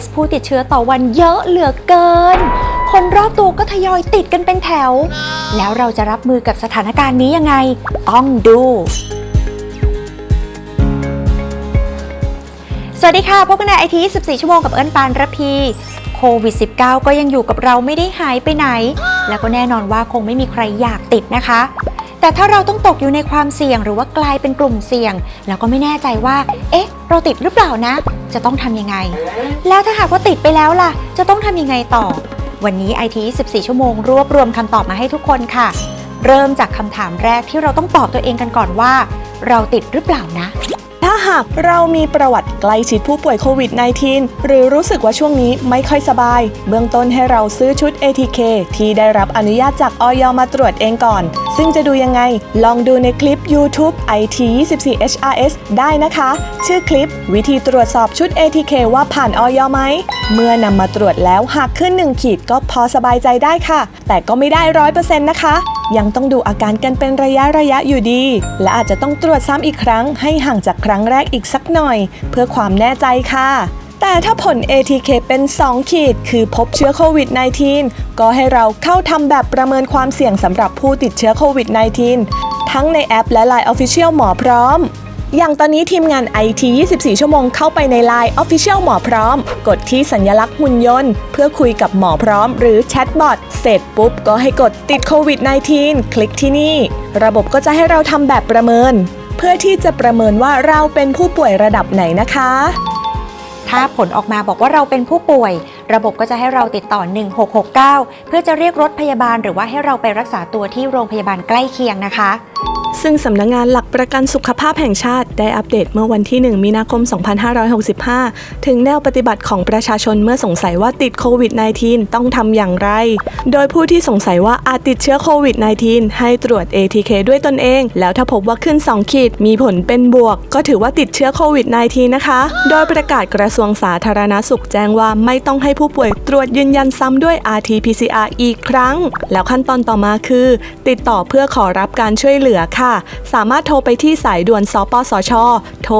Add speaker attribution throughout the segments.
Speaker 1: สผู้ติดเชื้อต่อวันเยอะเหลือเกิน คนรอบตัวก็ทยอยติดกันเป็นแถว แล้วเราจะรับมือกับสถานการณ์นี้ยังไง ต้องดู สวัสดีค่ะ พบกันในไอที14 ชั่วโมงกับเอิญปานระพีโควิด -19 ก็ยังอยู่กับเราไม่ได้หายไปไหน แล้วก็แน่นอนว่าคงไม่มีใครอยากติดนะคะ แต่ถ้าเราต้องตกอยู่ในความเสี่ยงหรือว่ากลายเป็นกลุ่มเสี่ยง แล้วก็ไม่แน่ใจว่า เอ๊ะ เราติดหรือเปล่านะ จะต้องทำยังไง แล้วถ้าหากว่าติดไปแล้วล่ะ จะต้องทำยังไงต่อ วันนี้ IT 14 ชั่วโมง รวบรวมคำตอบมาให้ทุกคนค่ะ เริ่มจากคำถามแรกที่เราต้องตอบตัวเองกันก่อนว่า เราติดหรือเปล่านะ
Speaker 2: ถ้าหากเรามีประวัติใกล้ชิดผู้ป่วยโควิด -19 หรือรู้สึกว่าช่วงนี้ไม่ค่อยสบาย เบื้องต้นให้เราซื้อชุด ATK ที่ได้รับอนุญาตจากออยมาตรวจเองก่อน ซึ่งจะดูยังไง ลองดูในคลิป YouTube IT 24 HRS ได้นะคะ ชื่อคลิป วิธีตรวจสอบชุด ATK ว่าผ่านออยไหม เมื่อนำมาตรวจแล้วหากขึ้น 1 ขีดก็พอสบายใจได้ค่ะ แต่ก็ไม่ได้ร้อยเปอร์เซ็นต์นะคะ ยังต้องดูอาการกันเป็นระยะระยะอยู่ดี และอาจจะต้องตรวจซ้ำอีกครั้งให้ห่างจากครั้งแรกอีกสักหน่อย เพื่อความแน่ใจค่ะ แต่ถ้าผล ATK เป็น 2 ขีด คือพบเชื้อโควิด -19 ก็ให้เราเข้าทำแบบประเมินความเสี่ยงสำหรับผู้ติดเชื้อโควิด -19 ทั้งในแอปและ Line Official หมอพร้อม อย่างตอนนี้ทีมงาน IT 24 ชั่วโมงเข้าไปใน Line Official หมอพร้อม กดที่สัญลักษณ์หุ่นยนต์ เพื่อคุยกับหมอพร้อมหรือแชทบอทเสร็จปุ๊บก็ให้กดติดโควิด -19 คลิกที่นี่ ระบบก็จะให้เราทำแบบประเมิน เพื่อที่จะประเมินว่าเราเป็นผู้ป่วยระดับไหนนะคะ
Speaker 1: ถ้าผลออกมาบอกว่าเราเป็นผู้ป่วย ระบบก็จะให้เราติดต่อ 1669 เพื่อจะเรียกรถพยาบาลหรือว่าให้เราไปรักษาตัวที่โรงพยาบาลใกล้เคียงนะคะ
Speaker 2: ซึ่งสำนักงงานหลักประกันสุขภาพแห่งชาติได้อัปเดตเมื่อวันที่ 1 มีนาคม 2565 ถึงแนวปฏิบัติของประชาชนเมื่อสงสัยว่าติดโควิด -19 ต้องทำอย่างไร โดยผู้ที่สงสัยว่าอาจติดเชื้อโควิด -19 ให้ตรวจ ATK ด้วยตนเอง แล้วถ้าพบว่าขึ้น 2 ขีด มีผลเป็นบวก ก็ถือว่าติดเชื้อโควิด -19 นะคะ โดยประกาศกระทรวงสาธารณาสุขแจ้งว่าไม่ต้องให้ผู้ป่วยตรวจยืนยันซ้ำด้วย RT-PCR อีกครั้ง แล้วขั้นตอนต่อมาคือ ติดต่อเพื่อขอรับการช่วยเหลือค่ะสามารถโทรไปที่สายด่วนสปสช โทร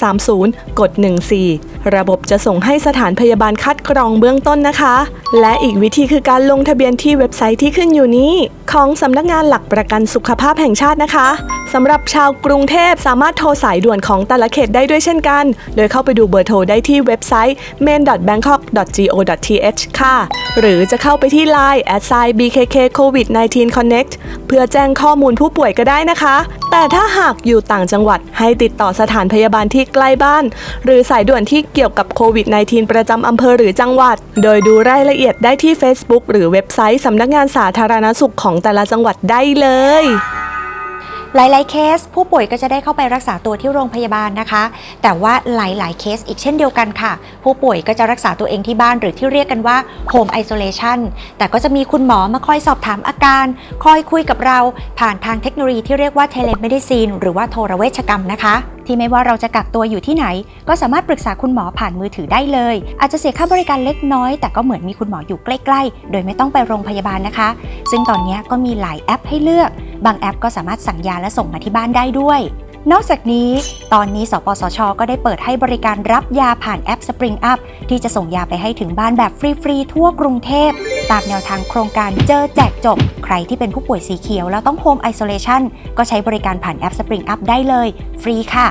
Speaker 2: 1330 กด 14 ระบบจะส่งให้สถานพยาบาลคัดกรองเบื้องต้นนะคะ และอีกวิธีคือการลงทะเบียนที่เว็บไซต์ที่ขึ้นอยู่นี้ ของสำนักงานหลักประกันสุขภาพแห่งชาตินะคะสำหรับชาวกรุงเทพสามารถโทรสายด่วนของแต่ละเขตได้ด้วยเช่นกัน โดยเข้าไปดูเบอร์โทรได้ที่เว็บไซต์ main.bangkok.go.th ค่ะ หรือจะเข้าไปที่ Line s i bkk covid 19 connect เพื่อแจ้งข้อมูลผู้ป่วยก็ได้นะคะ แต่ถ้าหากอยู่ต่างจังหวัดให้ติดต่อสถานพยาบาลที่ใกล้บ้าน หรือสายด่วนที่เกี่ยวกับโควิด -19 ประจำอำเภอหรือจังหวัด โดยดูรายละเอียดได้ที่ Facebook หรือเว็บไซต์สำนักงานสาธารณสุขของแต่ละจังหวัดได้เลย
Speaker 1: หลาย ๆ เคส ผู้ป่วยก็จะได้เข้าไปรักษาตัวที่โรงพยาบาลนะคะ แต่ว่าหลาย ๆ เคสอีกเช่นเดียวกันค่ะ ผู้ป่วยก็จะรักษาตัวเองที่บ้านหรือที่เรียกกันว่า Home Isolation แต่ก็จะมีคุณหมอมาคอยสอบถามอาการ คอยคุยกับเราผ่านทางเทคโนโลยีที่เรียกว่า Telemedicine หรือว่าโทรเวชกรรมนะคะ ที่ไม่ว่าเราจะกักตัวอยู่ที่ไหน ก็สามารถปรึกษาคุณหมอผ่านมือถือได้เลย อาจจะเสียค่าบริการเล็กน้อย แต่ก็เหมือนมีคุณหมออยู่ใกล้ๆ โดยไม่ต้องไปโรงพยาบาลนะคะ ซึ่งตอนนี้ก็มีหลายแอปให้เลือก บางแอปก็สามารถสั่งยาและส่งมาที่บ้านได้ด้วย นอกจากนี้ ตอนนี้สปสช ก็ได้เปิดให้บริการรับยาผ่านแอป Spring Up ที่จะส่งยาไปให้ถึงบ้านแบบฟรีๆ ทั่วกรุงเทพ ตามแนวทางโครงการเจอแจกจบ ใครที่เป็นผู้ป่วยสีเขียวแล้วต้องโฮมไอโซเลชันก็ใช้บริการผ่านแอป Spring Up ได้เลย ฟรีค่ะ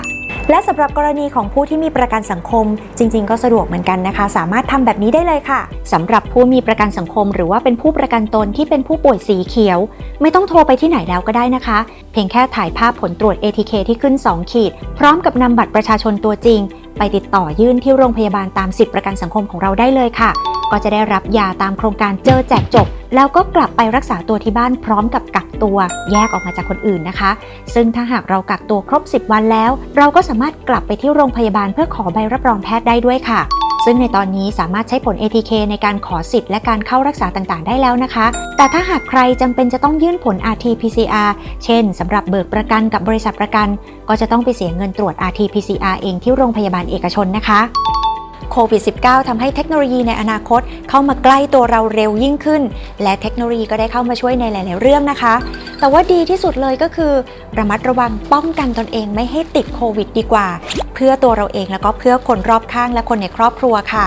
Speaker 1: และสำหรับกรณีของผู้ที่มีประกันสังคม จริง ๆ ก็สะดวกเหมือนกันนะคะ สามารถทำแบบนี้ได้เลยค่ะสำหรับผู้มีประกันสังคม หรือว่าเป็นผู้ประกันตนที่เป็นผู้ป่วยสีเขียว ไม่ต้องโทรไปที่ไหนแล้วก็ได้นะคะ เพียงแค่ถ่ายภาพผลตรวจ ATK ที่ขึ้น 2 ขีด พร้อมกับนำบัตรประชาชนตัวจริง ไปติดต่อยื่นที่โรงพยาบาลตามสิทธิประกันสังคมของเราได้เลยค่ะ ก็จะได้รับยาตามโครงการเจอแจกจบ แล้วก็กลับไปรักษาตัวที่บ้านพร้อมกับกักตัวแยกออกมาจากคนอื่นนะคะ ซึ่งถ้าหากเรากักตัวครบ 10 วันแล้ว เราก็สามารถกลับไปที่โรงพยาบาลเพื่อขอใบรับรองแพทย์ได้ด้วยค่ะซึ่งในตอนนี้สามารถใช้ผล ATK ในการขอสิทธิ์และการเข้ารักษาต่างๆ ได้แล้วนะคะ แต่ถ้าหากใครจำเป็นจะต้องยื่นผล RT-PCR เช่นสำหรับเบิกประกันกับบริษัทประกัน ก็จะต้องไปเสียเงินตรวจ RT-PCR เองที่โรงพยาบาลเอกชนนะคะ โควิด -19 ทำให้เทคโนโลยีในอนาคตเข้ามาใกล้ตัวเราเร็วยิ่งขึ้น และเทคโนโลยีก็ได้เข้ามาช่วยในหลาย ๆ เรื่องนะคะ แต่ว่าดีที่สุดเลยก็คือ ระมัดระวังป้องกันตนเองไม่ให้ติดโควิดดีกว่า เพื่อตัวเราเองแล้วก็เพื่อคนรอบข้างและคนในครอบครัวค่ะ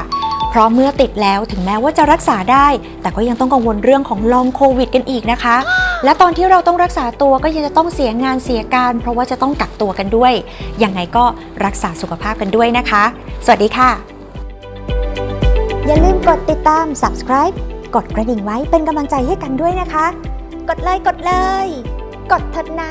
Speaker 1: เพราะเมื่อติดแล้วถึงแม้ว่าจะรักษาได้ แต่ก็ยังต้องกังวลเรื่องของลองโควิดกันอีกนะคะ และตอนที่เราต้องรักษาตัวก็ยังจะต้องเสียงานเสียการ เพราะว่าจะต้องกักตัวกันด้วย ยังไงก็รักษาสุขภาพกันด้วยนะคะ สวัสดีค่ะ อย่าลืมกดติดตาม subscribe กดกระดิ่งไว้เป็นกำลังใจให้กันด้วยนะคะ กดเลยกดเลย กดเถิดนะ